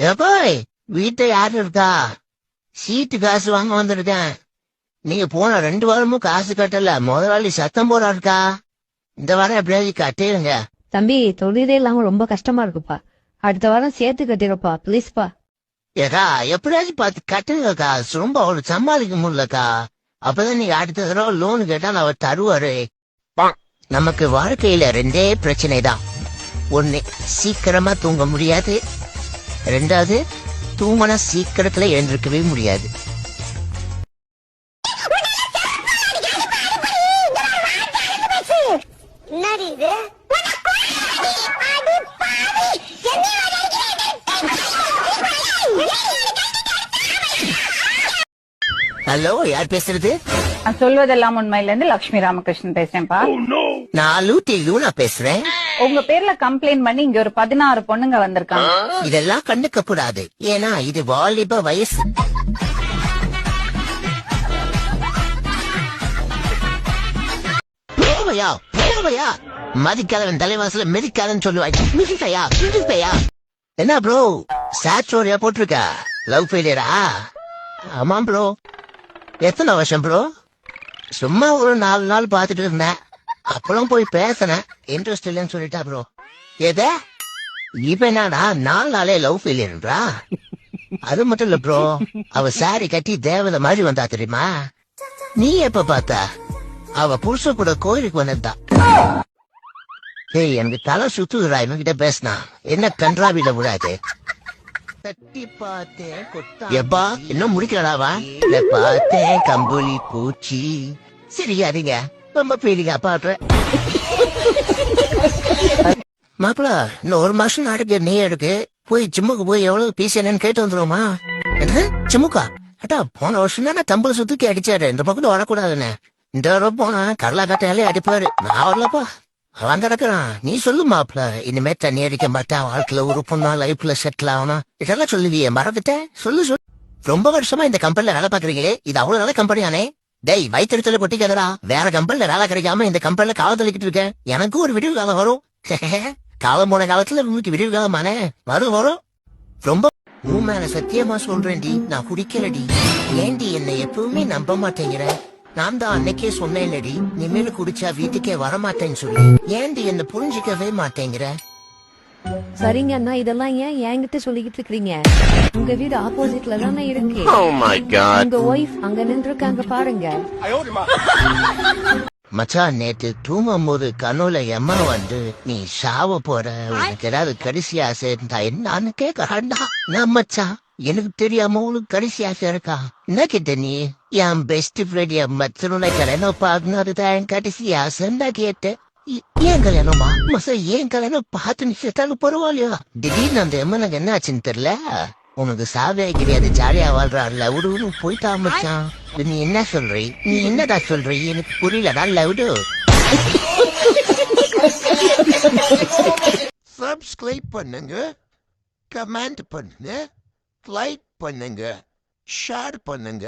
ஏப்பாய் வீட்டை யாரு இருக்கா சீட்டு காசு வாங்க வந்திருக்கேன். நீங்க போன ரெண்டு வாரமும் காசு கட்டல. முதலாளி சத்தம் போடா இருக்கா இந்த வாரம் எப்படியாவது கட்டிடுங்க. தம்பி தொழிலே இல்லாம ரொம்ப கஷ்டமா இருக்குப்பா. அடுத்த வாரம் சேர்த்து கட்டிடுப்பா ப்ளீஸ்ப்பா ஏக்கா எப்படியாச்சும் பார்த்து கட்டுங்கக்கா. ரொம்ப அவரு சமாளிக்க முடியலக்கா. அப்பதான் நீங்க அடுத்த தடவை லோன் கேட்டா அவர் தருவாரு. பா- நமக்கு வாழ்க்கையில ரெண்டே பிரச்சனை தான் ஒண்ணு சீக்கிரமா தூங்க முடியாது. ரெண்டாவது தூங்கினா சீக்கிரத்துல எழுந்திருக்கவே முடியாது. ஹலோ யார் பேசுறது? நான் சொல்வதெல்லாம் உண்மையில இருந்து லட்சுமி ராமகிருஷ்ணன் பேசுறேன்ப்பா. நான் லூட்டி லூனா பேசுறேன். உங்க பேர்ல கம்ப்ளைண்ட் பண்ணி இங்க ஒரு பதினாறு பொண்ணுங்க வந்திருக்காங்க. இதெல்லாம் கண்டுக்க கூடாது. ஏன்னா இது வாலிப வயசு. போவையா? போவையா? மதிக்காதவன் தலைவாசல மெதிக்காதன்னு சொல்லுவாய். மிதிப்பையா? மிதிப்பையா? என்ன ப்ரோ சேட் ஸ்டோரியா போட்டிருக்கா? லவ் ஃபெயிலியரா ஆமாம் ப்ரோ எத்தனை வருஷம் ப்ரோ சும்மா ஒரு நாலு நாள் பார்த்துட்டு இருந்தேன். அப்புறம் போய் பேசினேன் இன்ட்ரெஸ்ட் இல்லைன்னு சொல்லிட்டா ப்ரோ எதை? இப்ப என்னடா நாலு நாளே லவ் ஃபெயிலியர்ன்றா அது மட்டும் இல்ல ப்ரோ அவ சாரி கட்டி தேவதை மாதிரி வந்தா தெரியுமா? நீ எப்ப பார்த்த? அவ புருஷ கூட கோயிலுக்கு வந்தா ஏய் எனக்கு தலை சுத்துதுடா இவன்கிட்ட பேசினா. என்ன கன்றாவில விடாது எப்பா இன்னும் முடிக்கலாவா பார்த்தேன் கம்பளி பூச்சி. சரி அதுங்க ரொம்ப பீலிங்கா பாடுறேன் மாப்பிள இன்னும் ஒரு மாசம் நாட்டுக்கு நீ எடுக்கு போய் ஜிம்முக்கு போய் எவ்வளவு பீஸ் என்னன்னு கேட்டு வந்துருவோமா? என்ன? ஜிம்முக்கா? அட்டா போன வருஷம் தானே தம்பளை சுத்துக்கி அடிச்சாரு. இந்த பக்கத்துல வரக்கூடாதுன்னு. இந்த தடவை போனா கடலா கட்டையாலே அடிப்பாரு. நான் வரலப்பா. அவன் கிடக்குறான். நீ சொல்லு மாப்பிள. இனிமே தண்ணி அடிக்க மாட்டேன் வாழ்க்கையில உறுப்புனா லைஃப்ல செட்டில் ஆகணும். இதெல்லாம் சொல்லுவியே மறந்துட்டேன். சொல்லு சொல்லு. ரொம்ப வருஷமா இந்த கம்பெனில வேலை பாக்குறீங்களே இது அவ்வளவு நல்ல கம்பெனியானே டேய் வயிற்றுல கொட்டிக்காதடா. வேற கம்பெனில வேலை கிடைக்காம இந்த கம்பெனில கால தள்ளிக்கிட்டு இருக்கேன். எனக்கும் ஒரு விடிவு காலம் வரும். காலம் போன காலத்துல உங்களுக்கு விடிவு காலமானே வரும் வரும். ரொம்ப உன் மேல சத்தியமா சொல்றேன்டி. நான் குடிக்கலடி. ஏண்டி என்னை எப்பவுமே நம்ப மாட்டேங்கிற? நான் தான் அன்னைக்கே சொன்னேன்லடி. நிம்மேல குடிச்சா வீட்டுக்கே வரமாட்டேன்னு சொல்லி. ஏண்டி என்ன புரிஞ்சுக்கவே மாட்டேங்கிற? சரிங்க அண்ணா இதெல்லாம் ஏன் என்கிட்ட சொல்லிக்கிட்டு இருக்கீங்க உங்க வீடு ஆப்போசிட்ல தானே இருக்கு. உங்க ஒய்ஃப் அங்க நின்றுருக்காங்க பாருங்க. மச்சான் நேத்து தூங்கும் போது கனவுல எம்மா வந்து நீ சாவ போற உனக்கு ஏதாவது கடைசி ஆசை இருந்தா என்னன்னு கேக்குறாண்டா நான் மச்சான் எனக்கு தெரியாம உனக்கு கடைசி ஆசை இருக்கா? என்ன கேட்ட நீ? என் பெஸ்ட் ஃப்ரெண்ட் என் மச்சனோட கல்யாணம் பார்க்கணும் என் கடைசி ஆசைன்னு கேட்டேன். ஏன் கல்யாணமா மசா ஏன் கல்யாணம் பார்த்து நிச்சயத்தாலும் பரவாயில்லையா? திடீர்னு அந்த எம்மனுக்கு என்ன ஆச்சுன்னு தெரியல? உனக்கு சாவே கிடையாது ஜாலியா வாழ்றாருல விடு போயிட்டா மச்சான். நீ என்ன சொல்றீ? நீ என்னடா சொல்றீ? எனக்கு புரியலடா லவுடு சப்ஸ்கிரைப் பண்ணுங்க கமெண்ட் பண்ணுங்க லைக் பண்ணுங்க ஷேர் பண்ணுங்க.